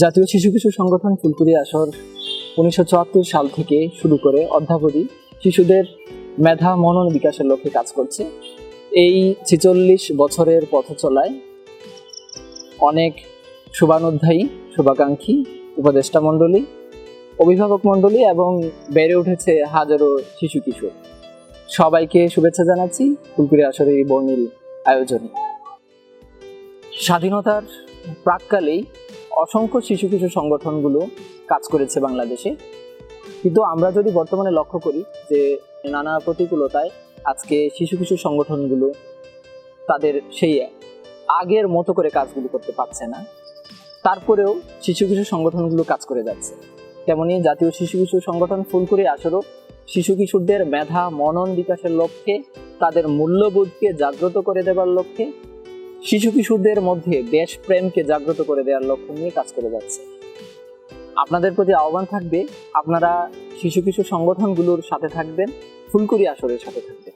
জাতীয় শিশু কিশোর সংগঠন ফুলকুড়ি আসর উনিশশো চুয়াত্তর সাল থেকে শুরু করে অদ্যাবধি শিশুদের মেধা, মনন বিকাশের লক্ষ্যে কাজ করছে। এই ছেচল্লিশ বছরের পথ চলায় অনেক শুভানুধ্যায়ী, শুভাকাঙ্ক্ষী উপদেষ্টা মণ্ডলী, অভিভাবক মণ্ডলী এবং বেড়ে উঠেছে হাজারো শিশু কিশোর। সবাইকে শুভেচ্ছা জানাচ্ছি ফুলকুড়ি আসরের এই বর্ণিল আয়োজনে। স্বাধীনতার প্রাককালেই অসংখ্য শিশু কিশোর সংগঠনগুলো কাজ করেছে বাংলাদেশে। কিন্তু আমরা যদি বর্তমানে লক্ষ্য করি যে নানা প্রতিকূলতায় আজকে শিশু কিশোর সংগঠনগুলো তাদের সেই আগের মতো করে কাজগুলো করতে পারছে না। তারপরেও শিশু কিশোর সংগঠনগুলো কাজ করে যাচ্ছে। তেমনি জাতীয় শিশু কিশোর সংগঠন ফুলকুড়ি আসরও শিশু কিশোরদের মেধা, মনন বিকাশের লক্ষ্যে, তাদের মূল্যবোধকে জাগ্রত করে দেবার লক্ষ্যে শিশু কিশোরদের মধ্যে দেশপ্রেমকে জাগ্রত করে দেওয়ার লক্ষ্য নিয়ে কাজ করে যাচ্ছে। আপনাদের প্রতি আহ্বান থাকবে, আপনারা শিশু কিশোর সংগঠনগুলোর সাথে থাকবেন ফুলকুরি আসরের সাথে থাকবেন।